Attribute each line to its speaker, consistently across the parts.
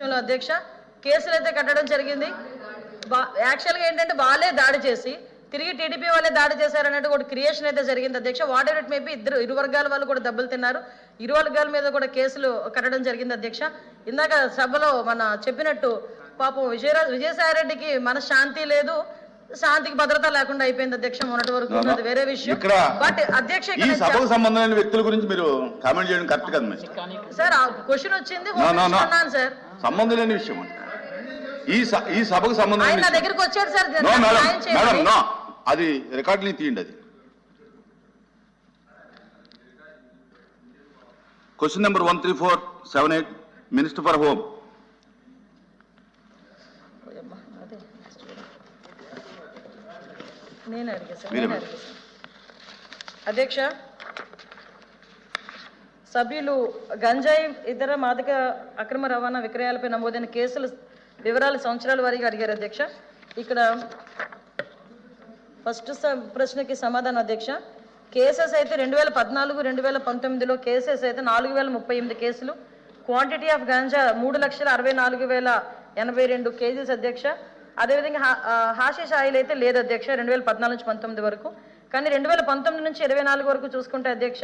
Speaker 1: విషయంలో అధ్యక్ష కేసులు అయితే కట్టడం జరిగింది. యాక్చువల్గా ఏంటంటే వాళ్ళే దాడి చేసి తిరిగి టీడీపీ వాళ్ళే దాడి చేశారన్నట్టు కూడా క్రియేషన్ అయితే జరిగింది. అధ్యక్ష వాట్ ఎవర్ ఇట్ మేబీ ఇద్దరు ఇరు వర్గాల వాళ్ళు కూడా దెబ్బలు తిన్నారు. ఇరు వర్గాల మీద కూడా కేసులు కట్టడం జరిగింది అధ్యక్ష. ఇందాక సభలో మన చెప్పినట్టు పాపం విజయరా విజయసాయి రెడ్డికి మన శాంతి లేదు శాంతికి భద్రత లేకుండా అయిపోయింది అధ్యక్ష మొన్నటి వరకు వేరే విషయం. బట్ అధ్యక్ష
Speaker 2: ఈ
Speaker 1: ఇక్కడ నేను
Speaker 2: సభకు సంబంధం లేని వ్యక్తుల గురించి మీరు కామెంట్ చేయడం కరెక్ట్ కదా
Speaker 1: సార్ క్వశ్చన్ వచ్చింది సార్.
Speaker 2: సంబంధం లేని విషయం అది. ఈ ఈ సభకు సంబంధం మేడం. నో. అది రికార్డుని తీయండి అది. Question number one three four seven eight minister for home
Speaker 1: ఓయమ్మా, అదే. నేను అడిగేశాను
Speaker 2: మీరే
Speaker 1: నేను
Speaker 2: మేడం.
Speaker 1: అడిగేశాను అధ్యక్ష సభ్యులు గంజాయి ఇతర మాదక అక్రమ రవాణా విక్రయాలపై నమోదైన కేసుల వివరాలు సంవత్సరాల వారీగా అడిగారు అధ్యక్ష. ఇక్కడ ఫస్ట్ ప్రశ్నకి సమాధానం అధ్యక్ష. కేసెస్ అయితే రెండు వేల పద్నాలుగు రెండు వేల పంతొమ్మిదిలో కేసెస్ అయితే నాలుగు వేల ముప్పై ఎనిమిది కేసులు. క్వాంటిటీ ఆఫ్ గంజా మూడు లక్షల అరవై నాలుగు వేల ఎనభై రెండు కేజీస్ అధ్యక్ష. అదేవిధంగా హా- ఆ, హాషిష్ ఆయిల్ అయితే లేదు అధ్యక్ష రెండు వేల పద్నాలుగు నుంచి పంతొమ్మిది వరకు. కానీ రెండు వేల పంతొమ్మిది నుంచి ఇరవై నాలుగు వరకు చూసుకుంటే అధ్యక్ష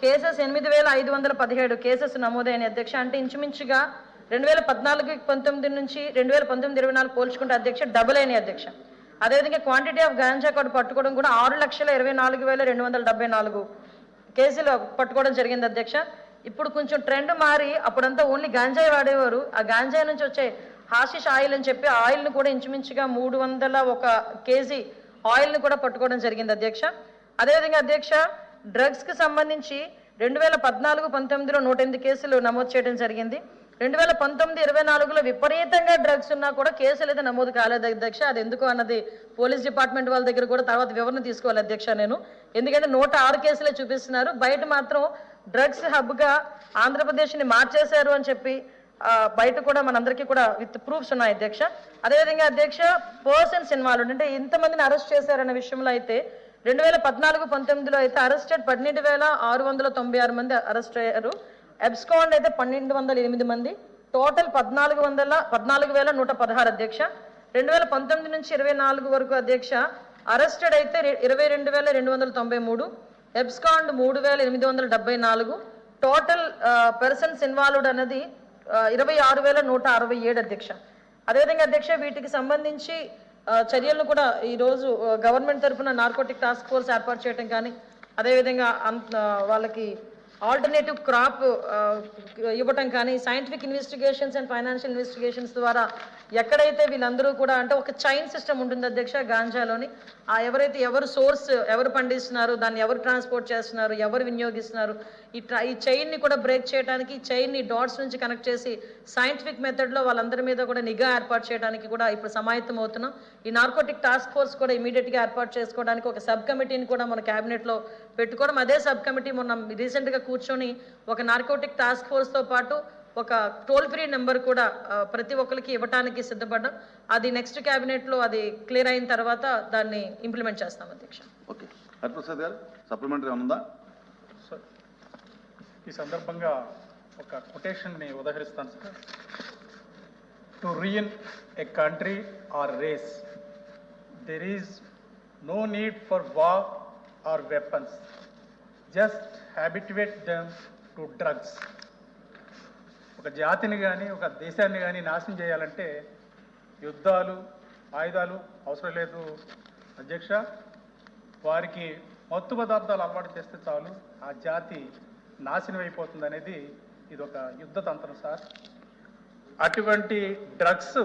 Speaker 1: కేసెస్ ఎనిమిది వేల ఐదు వందల పదిహేడు కేసెస్ నమోదైన అధ్యక్ష. అంటే ఇంచుమించుగా రెండు వేల పద్నాలుగు పంతొమ్మిది నుంచి రెండు వేల పంతొమ్మిది ఇరవై నాలుగు పోల్చుకుంటే అధ్యక్ష డబుల్ అయిన అధ్యక్ష. అదేవిధంగా క్వాంటిటీ ఆఫ్ గాంజా కార్డు పట్టుకోవడం కూడా ఆరు లక్షల ఇరవై నాలుగు వేల రెండు వందల డెబ్బై నాలుగు కేసులు పట్టుకోవడం జరిగింది అధ్యక్ష. ఇప్పుడు కొంచెం ట్రెండ్ మారి అప్పుడంతా ఓన్లీ గాంజాయి వాడేవారు. ఆ గాంజాయి నుంచి వచ్చే హాషిష్ ఆయిల్ అని చెప్పి ఆయిల్ను కూడా ఇంచుమించుగా మూడు వందల ఒక కేజీ ఆయిల్ని కూడా పట్టుకోవడం జరిగింది అధ్యక్ష. అదేవిధంగా అధ్యక్ష డ్రగ్స్కి సంబంధించి రెండు వేల పద్నాలుగు పంతొమ్మిదిలో నూట ఎనిమిది కేసులు నమోదు చేయడం జరిగింది. రెండు వేల పంతొమ్మిది ఇరవై నాలుగులో విపరీతంగా డ్రగ్స్ ఉన్నా కూడా కేసులు అయితే నమోదు కాలేదు అధ్యక్ష. అది ఎందుకు అన్నది పోలీస్ డిపార్ట్మెంట్ వాళ్ళ దగ్గర కూడా తర్వాత వివరణ తీసుకోవాలి అధ్యక్ష నేను. ఎందుకంటే నూట ఆరు కేసులే చూపిస్తున్నారు. బయట మాత్రం డ్రగ్స్ హబ్గా ఆంధ్రప్రదేశ్ని మార్చేశారు అని చెప్పి బయట కూడా మనందరికీ కూడా విత్ ప్రూఫ్స్ ఉన్నాయి అధ్యక్ష. అదేవిధంగా అధ్యక్ష పర్సన్స్ ఇన్వాల్వ్డ్ అంటే ఇంతమందిని అరెస్ట్ చేశారన్న విషయంలో అయితే రెండు వేల పద్నాలుగు పంతొమ్మిదిలో అయితే అరెస్టెడ్ పన్నెండు వేల ఆరు వందల తొంభై ఆరు మంది అరెస్ట్ అయ్యారు. ఎబ్స్కాండ్ అయితే పన్నెండు వందల ఎనిమిది మంది. టోటల్ పద్నాలుగు వందల పద్నాలుగు వేల నూట పదహారు అధ్యక్ష. రెండు వేల పంతొమ్మిది నుంచి ఇరవై నాలుగు వరకు అధ్యక్ష అరెస్టెడ్ అయితే ఇరవై రెండు వేల రెండు వందల తొంభై మూడు. ఎబ్స్కాండ్ మూడు వేల ఎనిమిది వందల డెబ్బై నాలుగు. టోటల్ పర్సన్స్ ఇన్వాల్వ్డ్ అన్నది ఇరవై ఆరు వేల నూట అరవై ఏడు అధ్యక్ష. అదేవిధంగా అధ్యక్ష వీటికి సంబంధించి చర్యలను కూడా ఈరోజు గవర్నమెంట్ తరఫున నార్కోటిక్ టాస్క్ ఫోర్స్ ఏర్పాటు చేయడం కానీ అదేవిధంగా వాళ్ళకి ఆల్టర్నేటివ్ క్రాప్ ఇవ్వటం కానీ scientific investigations and financial investigations ద్వారా ఎక్కడైతే వీళ్ళందరూ కూడా అంటే ఒక చైన్ సిస్టమ్ ఉంటుంది అధ్యక్ష గాంజాలోని. ఆ ఎవరైతే ఎవరు సోర్స్ ఎవరు పండిస్తున్నారు దాన్ని ఎవరు ట్రాన్స్పోర్ట్ చేస్తున్నారు ఎవరు వినియోగిస్తున్నారు ఈ ట్రై ఈ చైన్ని కూడా బ్రేక్ చేయడానికి ఈ చైన్ని డాట్స్ నుంచి కనెక్ట్ చేసి సైంటిఫిక్ మెథడ్లో వాళ్ళందరి మీద కూడా నిఘా ఏర్పాటు చేయడానికి కూడా ఇప్పుడు సమాయత్తం అవుతున్నాం. ఈ నార్కోటిక్ టాస్క్ ఫోర్స్ కూడా ఇమీడియట్గా ఏర్పాటు చేసుకోవడానికి ఒక సబ్ కమిటీని కూడా మన క్యాబినెట్లో పెట్టుకోవడం. అదే సబ్ కమిటీ మొన్న రీసెంట్గా కూర్చొని ఒక నార్కోటిక్ టాస్క్ ఫోర్స్తో పాటు ఒక టోల్ ఫ్రీ నెంబర్ కూడా ప్రతి ఒక్కరికి ఇవ్వడానికి సిద్ధపడ్డాం. అది నెక్స్ట్ క్యాబినెట్లో అది క్లియర్ అయిన తర్వాత దాన్ని ఇంప్లిమెంట్ చేస్తాం అధ్యక్ష.
Speaker 2: ఓకే. హరిప్రసాద్ గారు సప్లిమెంటరీ ఉందా?
Speaker 3: ఈ సందర్భంగా ఒక కొటేషన్ని ఉదహరిస్తాను sir. To ruin a country or race there is no need for war or weapons just habituate them to drugs ఒక జాతిని కానీ ఒక దేశాన్ని కానీ నాశనం చేయాలంటే యుద్ధాలు ఆయుధాలు అవసరం లేదు. అధ్యక్ష వారికి మత్తు పదార్థాలు అలవాటు చేస్తే చాలు. ఆ జాతి నాశనం అయిపోతుంది అనేది ఇది ఒక యుద్ధ తంత్రం సార్. అటువంటి డ్రగ్స్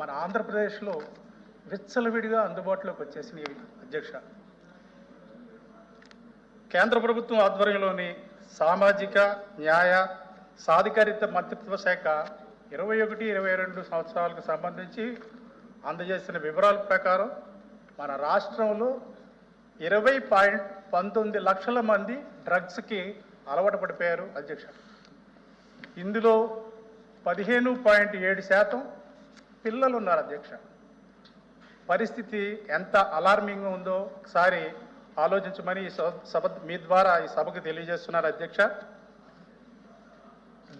Speaker 3: మన ఆంధ్రప్రదేశ్లో విచ్చలవిడిగా అందుబాటులోకి వచ్చేసినాయి అధ్యక్ష. కేంద్ర ప్రభుత్వం ఆధ్వర్యంలోని సామాజిక న్యాయ సాధికారిత మంత్రిత్వ శాఖ ఇరవై ఒకటి ఇరవై రెండు సంవత్సరాలకు సంబంధించి అందజేసిన వివరాల ప్రకారం మన రాష్ట్రంలో ఇరవై పాయింట్ పంతొమ్మిది లక్షల మంది డ్రగ్స్కి అలవాటు పడిపోయారు అధ్యక్ష. ఇందులో పదిహేను పాయింట్ ఏడు శాతం పిల్లలు ఉన్నారు అధ్యక్ష. పరిస్థితి ఎంత అలార్మింగ్ ఉందో ఒకసారి ఆలోచించమని ఈ సభ- సభ మీ ద్వారా ఈ సభకు తెలియజేస్తున్నారు అధ్యక్ష.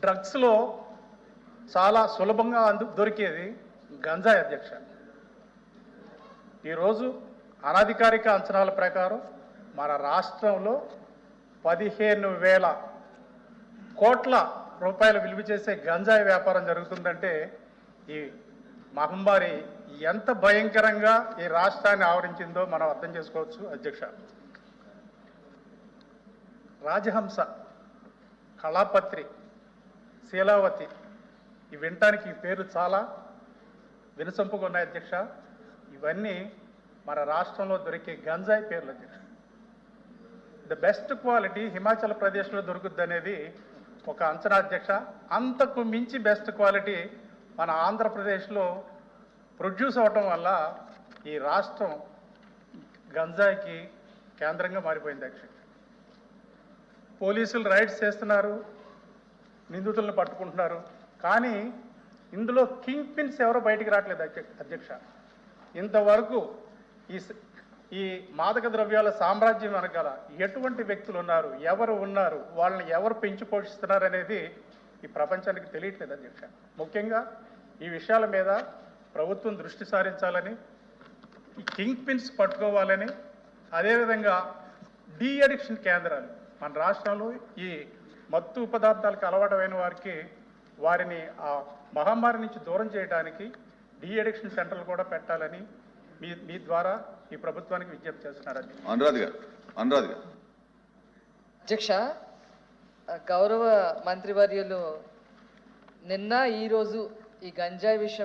Speaker 3: డ్రగ్స్లో చాలా సులభంగా అందు దొరికేది గంజాయి అధ్యక్ష. ఈరోజు అనధికారిక అంచనాల ప్రకారం మన రాష్ట్రంలో పదిహేను వేల కోట్ల రూపాయలు విలువ చేసే గంజాయి వ్యాపారం జరుగుతుందంటే ఈ మహమ్మారి ఎంత భయంకరంగా ఈ రాష్ట్రాన్ని ఆవరించిందో మనం అర్థం చేసుకోవచ్చు అధ్యక్ష. రాజహంస కళాపత్రి శీలావతి ఈ వినటానికి ఈ పేరు చాలా వినసొంపుగా ఉన్నాయి అధ్యక్ష. ఇవన్నీ మన రాష్ట్రంలో దొరికే గంజాయి పేర్లు అధ్యక్ష. ద బెస్ట్ క్వాలిటీ హిమాచల్ ప్రదేశ్లో దొరుకుద్ది అనేది ఒక అంచనా అధ్యక్ష. అంతకు మించి బెస్ట్ క్వాలిటీ మన ఆంధ్రప్రదేశ్లో ప్రొడ్యూస్ అవటం వల్ల ఈ రాష్ట్రం గంజాయికి కేంద్రంగా మారిపోయింది అధ్యక్ష పోలీసులు రైడ్స్ చేస్తున్నారు నిందితులను పట్టుకుంటున్నారు. కానీ ఇందులో కింగ్ పిన్స్ ఎవరో బయటికి రావట్లేదు అధ్యక్ష. ఇంతవరకు ఈ ఈ మాదక ద్రవ్యాల సామ్రాజ్యం వెనకాల ఎటువంటి వ్యక్తులు ఉన్నారు ఎవరు ఉన్నారు వాళ్ళని ఎవరు పెంచి పోషిస్తున్నారు అనేది ఈ ప్రపంచానికి తెలియట్లేదు అధ్యక్ష ముఖ్యంగా ఈ విషయాల మీద ప్రభుత్వం దృష్టి సారించాలని ఈ కింగ్ పిన్స్ పట్టుకోవాలని అదేవిధంగా డీ అడిక్షన్ కేంద్రాలు. మన రాష్ట్రంలో ఈ మత్తు పదార్థాలకు అలవాటమైన వారికి వారిని ఆ మహమ్మారి నుంచి దూరం చేయడానికి డీ అడిక్షన్ సెంటర్లు కూడా పెట్టాలని మీ మీ ద్వారా ఈ ప్రభుత్వానికి విజ్ఞప్తి చేస్తున్నారు అధ్యక్ష.
Speaker 2: అనురాధ్ గారు అనురాధ్ గారు
Speaker 4: అధ్యక్ష గౌరవ మంత్రివర్యులు నిన్న ఈరోజు ఈ గంజాయి విషయం